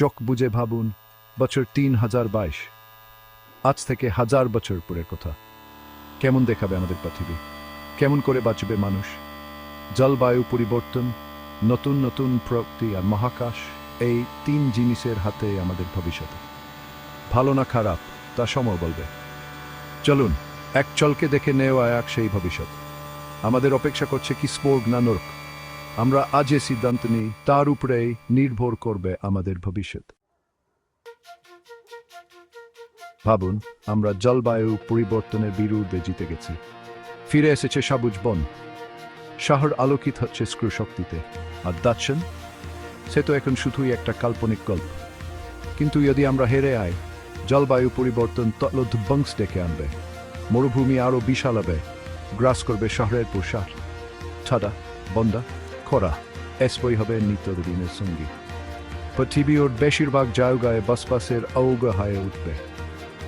চোখ বুঝে ভাবুন, বছর তিন হাজার বাইশ। আজ থেকে হাজার বছর পরের কথা। কেমন দেখাবে আমাদের পৃথিবী? কেমন করে বাঁচবে মানুষ? জলবায়ু পরিবর্তন, নতুন নতুন প্রকৃতি আর মহাকাশ, এই তিন জিনিসের হাতে আমাদের ভবিষ্যৎ। ভালো না খারাপ, তা সময় বলবে। চলুন, এক চলকে দেখে নেওয়া এক সেই ভবিষ্যৎ। আমাদের অপেক্ষা করছে কি স্পোর্গ না নরক? আমরা আজ যে সিদ্ধান্ত নিই, তার উপরেই নির্ভর করবে আমাদের ভবিষ্যৎ। ভাবুন, আমরা জলবায়ু পরিবর্তনের বিরুদ্ধে জিতে গেছি। ফিরে এসেছে সবুজ বন। শহর আলোকিত হচ্ছে স্ক্রু শক্তিতে। আর দাচ্ছেন সে তো এখন শুধুই একটা কাল্পনিক গল্প। কিন্তু যদি আমরা হেরে আই জলবায়ু পরিবর্তন তলধ্বংস ডেকে আনবে। মরুভূমি আরও বিশাল হবে। গ্রাস করবে শহরের পোশাক। ছাদা, বন্দা। খরা, এসবই হবে নিত্যদিনের সঙ্গী। পৃথিবীর বেশিরভাগ জায়গায় বাসবাসের অৌগ হয়ে উঠবে।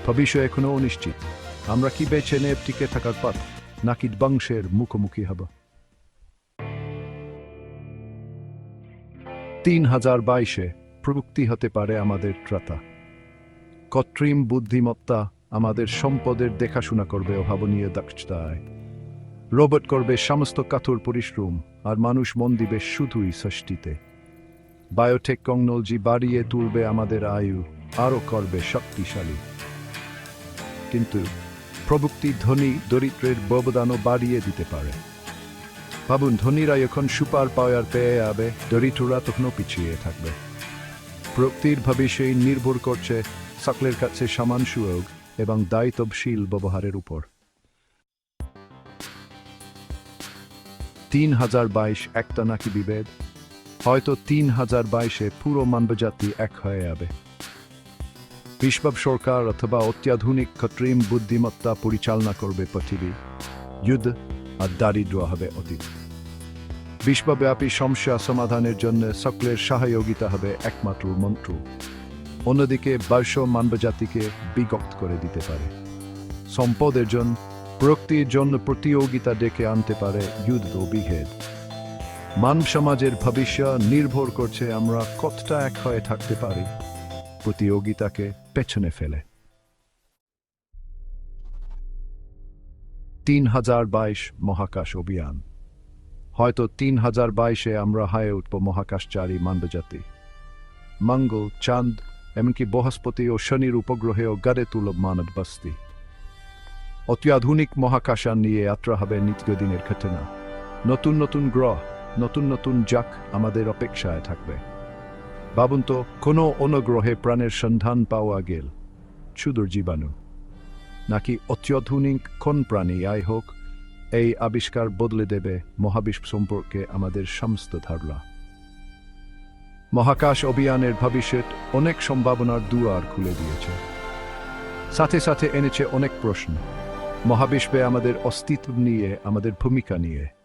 ভবিষ্যৎ এখনও অনিশ্চিত। আমরা কি বেছে নেব টিকে থাকার পথ, নাকি বংশের মুখোমুখি হব? তিন হাজার বাইশে প্রযুক্তি হতে পারে আমাদের ত্রাতা। কৃত্রিম বুদ্ধিমত্তা আমাদের সম্পদের দেখাশোনা করবে অভাবনীয় দক্ষতায়। রোবট করবে সমস্ত কাতুর পরিশ্রম, আর মানুষ মন দিবে শুধুই ষষ্ঠীতে বায়োটেক টেকনোলজি বাড়িয়ে তুলবে আমাদের আয়ু, আরও করবে শক্তিশালী। কিন্তু প্রযুক্তি ধনী দরিদ্রের ব্যবধানও বাড়িয়ে দিতে পারে। ভাবুন, ধনীরা এখন সুপার পাওয়ার পেয়ে যাবে, দরিদ্ররা তখনও পিছিয়ে থাকবে। প্রযুক্তির ভবিষ্যৎ নির্ভর করছে সকলের কাছে সমান সুযোগ এবং দায়িত্বশীল ব্যবহারের উপর। তিন হাজার বাইশ একটা নাকি বিভেদ? হয়তো তিন হাজার বাইশে পুরো মানবজাতি এক হয়ে যাবে। বিশ্বব সরকার অথবা অত্যাধুনিক কৃত্রিম বুদ্ধিমত্তা পরিচালনা করবে পৃথিবী। যুদ্ধ আর দারিদ্র হবে অতীত। বিশ্বব্যাপী সমস্যা সমাধানের জন্য সকলের সহযোগিতা হবে একমাত্র মন্ত্র। অন্যদিকে বর্ষ মানবজাতিকে বিগত করে দিতে পারে। সম্পদের জন্য প্রযুক্তির জন্য প্রতিযোগিতা ডেকে আনতে পারে যুদ্ধ বিভেদ। মানব সমাজের ভবিষ্যৎ নির্ভর করছে আমরা কতটা এক হয়ে থাকতে পারি। প্রতিযোগিতাকে পেছনে ফেলে। তিন হাজার বাইশ মহাকাশ অভিযান। হয়তো তিন হাজার বাইশে আমরা হয়ে উঠব মহাকাশচারী মানবজাতি। মঙ্গল, চাঁদ, এমনকি বৃহস্পতি ও শনির উপগ্রহেও গড়ে তুলব মানব বস্তি অত্যাধুনিক মহাকাশান নিয়ে যাত্রা হবে নিত্যদিনের ঘটনা। নতুন নতুন গ্রহ, নতুন নতুন যাক আমাদের অপেক্ষায় থাকবে। ভাবুন তো, কোনো অনুগ্রহে প্রাণের সন্ধান পাওয়া গেল। সুদূর জীবাণু। নাকি অত্যাধুনিক কোন প্রাণী, আই হোক, এই আবিষ্কার বদলে দেবে মহাবিশ্ব সম্পর্কে আমাদের সমস্ত ধারণা। মহাকাশ অভিযানের ভবিষ্যৎ অনেক সম্ভাবনার দুয়ার খুলে দিয়েছে। সাথে সাথে এনেছে অনেক প্রশ্ন। মহাবিশ্বে আমাদের অস্তিত্ব নিয়ে আমাদের ভূমিকা নিয়ে।